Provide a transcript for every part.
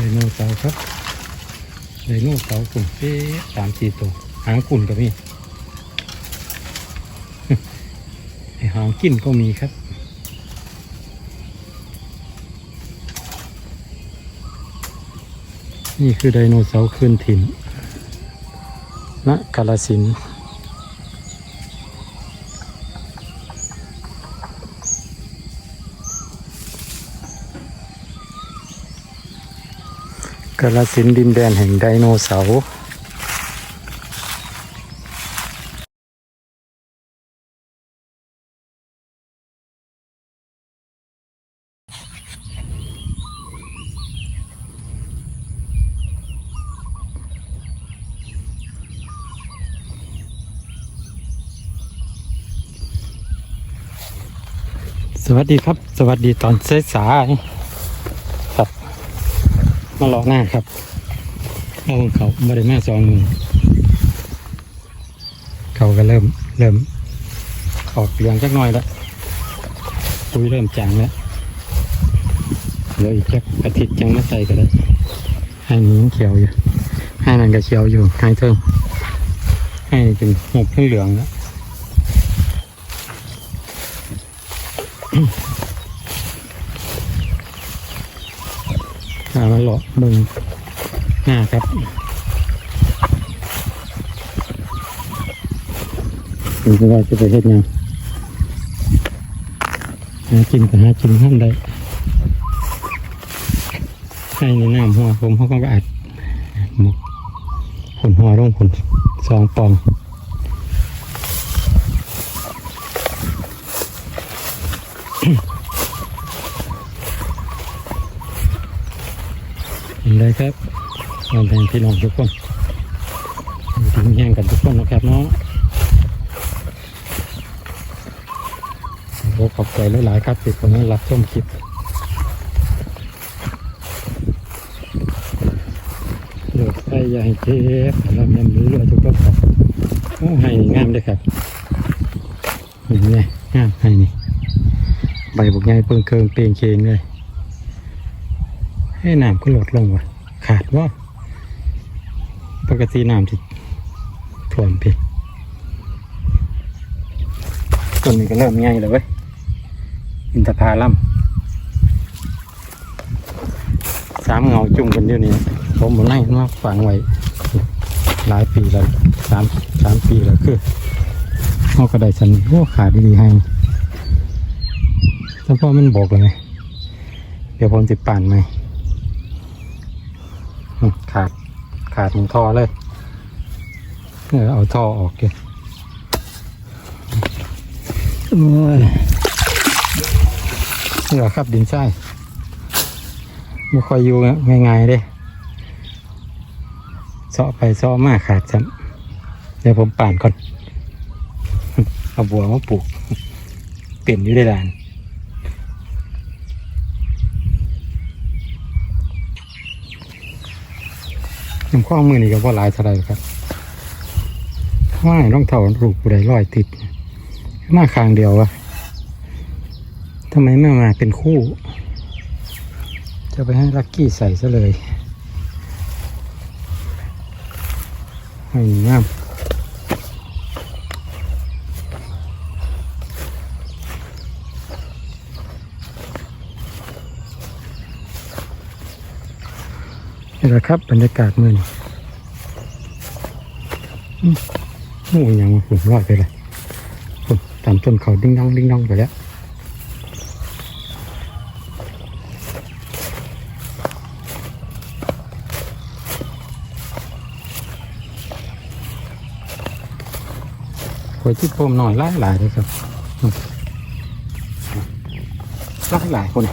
ไดโนเสาร์ครับไดโนเสาร์กลุ่มเอ๊ะสามสี่ตัวหางกุ่นก็มีไอหางกินก็มีครับนี่คือไดโนเสาร์คืนถิ่นณกาลสิน กาลสินดินแดนแห่งไดโนเสาร์สวัสดีครับ สวัสดีตอนสายๆครับ มารอกหน้าครับเอาเขาไม่ได้มาสองมือเขาก็เริ่มเริ่มออกเหลืองจักหน่อยแล้วปุยเริ่มจางแล้วเดี๋ยวอีกแค่อาทิตย์จังมาใส่ก็ได้ให้นี้ยังเขียวอยู่ให้มันก็เขียวอยู่ให้เทิงให้จนหมกขึ้นเหลืองแล้ว หามาหลอกมึงหน้าครับถึงจะว่าจะไปเฮ็ดหยังหากินก็หากินห้ามได้ให้ในน้ำหัวผมเขาก็อัดหมกผลหัวลงผลสองปอง เห็นเลยครับตอนแทนพี่น้องทุกคนถึงแย่งกันทุกคนนะครับเนาะโอ้ขอบใจหลายๆครับที่คนนั้รับชมคลิปเลือกใส่ใหญ่เจ็บแล้วมันรู้เลยทุกคนครับโอ้ให้งามเลยครับเห็นไหมงามให้นี่ใบบุกใหญ่เปิงเคิงเปลียงเคงเลย ให้น้ำก็ลดลงว่ะ ขาดว่าปกติน้ำจะท่วมพี่ต้นนี้ก็เริ่มใหญ่แล้วเว้ย อินทผลัมสามเงาจุ่มกันเดียวนี้ ผมบอกไล่มาฝังไว้ หลายปีแล้วสามสามปีแล้วคือเขาก็ได้สันโอ้ขาดดีให้แล้วพ่อมันบอกเลยไงเดี๋ยวผมจะปั่นไหม ขาดขาดมันท่อเลยเออเอาท่อออกเกนี่แหละครับดินทรายไม่ค่อยอยู่ง่ายๆเด้เสาะไปเสาะมาขาดซ้ำเดี๋ยวผมป่านก่อน เอาบัวมาปลูกเปลี่ยนอยู่ได้ลาน น้ำข้อมือนี่ก็ว่าหลายเท่าไรครับว่าให้ต้องเท่าลูกผู้ใดร้อยติดมาคางเดียววะทำไมไม่มาเป็นคู่ จะไปให้ลักกี้ใส่ซะเลย ให้งาม นี่แหละครับบรรยากาศเมื่อนี้อืมโอ้ยยังมาฝุ่นรอดไปเลยฝุ่นตามต้นเขาดิ้งดองดิ้งดองไปแล้วหอยที่พรมหน่อยหลายหลายเลยครับหลายหลายคน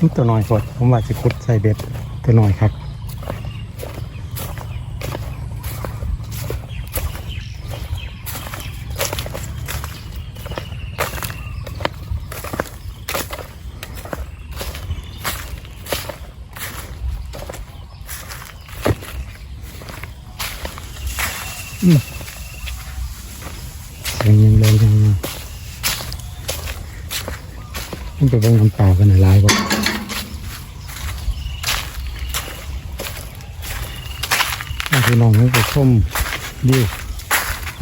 นี่ตัวน้อยกดผมว่าจะคุดใส่เบ็ด ตัวน้อยครับยังยังเลยยังยังมันไปเบิ่งน้ำเปล่ากันหลายบ่ พี่น้องให้ไปชมดิว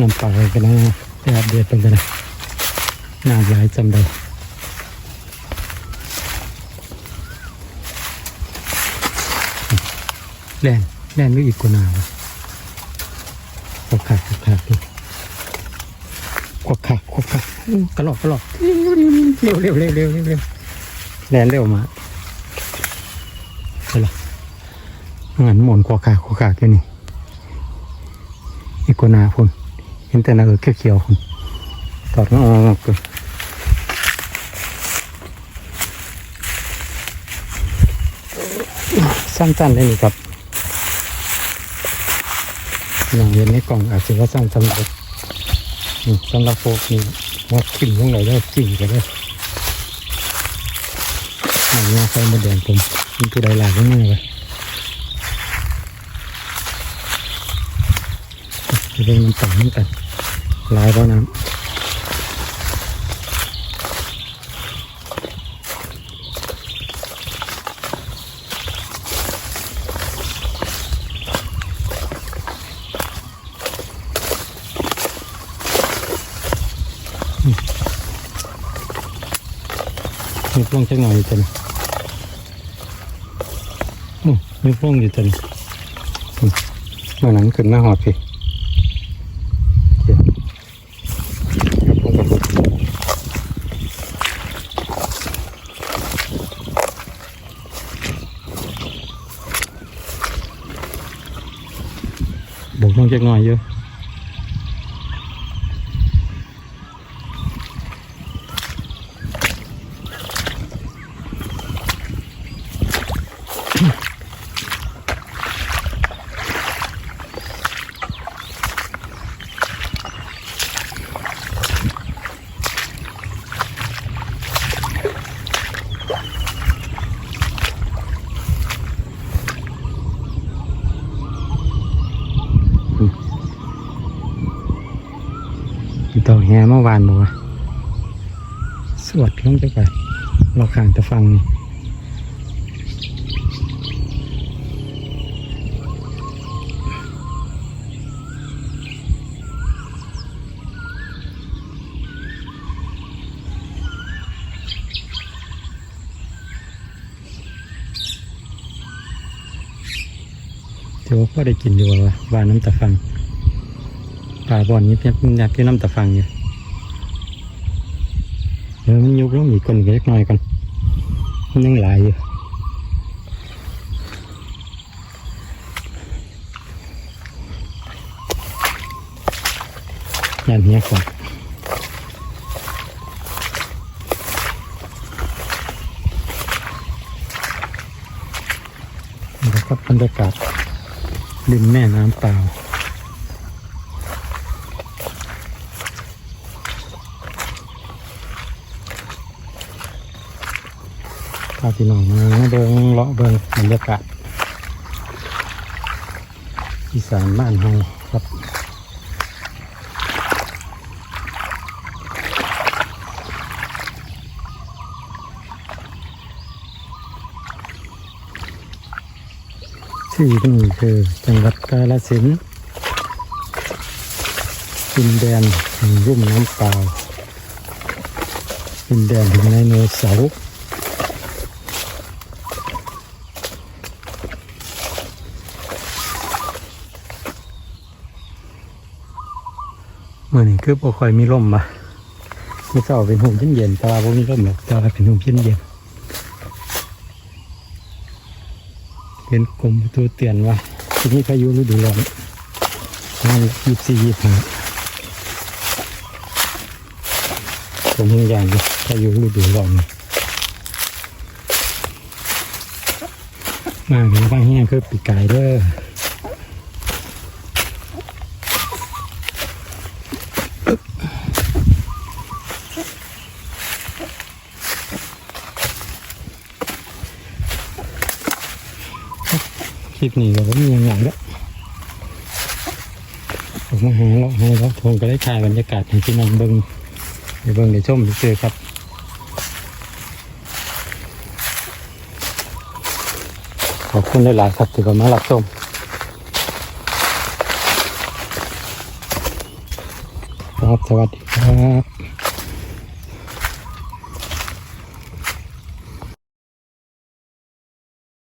น้ำปลากันนะแต่อัปเดตเป็นกันนะน้ำหลายจำได้แล่นแล่นไม่อีกกว่าหนาวกวักขักกวักขักดูกวักขักกวักขักอู้กระหลอกกระหลอกเร็วเร็วเร็วเร็วเร็วเร็วแล่นเร็วมาใช่ละงันหมอนกวักขักกวักขักอยู่นี่ กว่านาพุ่นเห็นแต่หนาเออเขียวๆพุ่นตอดมันออกเลยสั้นๆเลยนี่ครับอย่างเห็นในกล่องอาจจะว่าสั้นสำหรับสำหรับโฟกนี่ว่าขึ้นลงไหนได้จริงกันเลยอันนี้ไฟมาแดงผมมันคือได้หลายมากเลย จะเป็นมันต่างกันหลายเพราะน้ำมีพวงจักหน่อยอยู่จันโอ้มีพวงอยู่จันอืมเมื่อนั้นขึ้นมาหอดพี่เดี๋ยวกับพวงกับพวงบอกพวง จักหน่อยอยู่ ต่อแฮเมื่อวานบอกว่าสวดลงไปไปเราข้างจะฟังนี่ถือว่าพ่อได้กินอยู่ว่าวาน้ำตะฟัง ปลาบอนนี้เพียบยับที่น้ำตะฟังอยู่เดี๋ยวมันยุบลงอีกคนอีกเล็กน้อยก่อนมันยังหลายอยู่ยันเนี้ยก่อนแล้วก็บรรยากาศริมแม่น้ำเปล่าาพี่น้องมาเดินเลาะเบิงบรรยากาศอีสานบ้านเฮาครับที่นี่คือจังหวัดกาฬสินธุ์ดินแดนแห่งรุ่มน้ำเปล่าดินแดนแห่งไดโนเสาร์ มื่อนี้คือบ่ค่อยมีลมมาไม่เศร้าเป็นหุ่มเย็นๆแต่ว่าบ่มีลมหรอกตาเป็นหุ่มเย็นๆเป็นกรมประตูเตือนว่าที่นี่พายุฤดูร้อนงานยี่สี่ยี่ห้าผมยังอย่างพายุฤดูร้อนนี่มาถึงบ้านแห้งคือปีกายเด้อ คลิปนี้ก็ไม่มีอย่างแล้วผมมาหาเราให้เราผมก็ได้ถ่ายบรรยากาศให้พี่น้องเบิ้งเดี๋ยวเบิ้งเดี๋ยวชมเจอครับขอบคุณหลายๆครับที่มารับชมครับสวัสดีครับ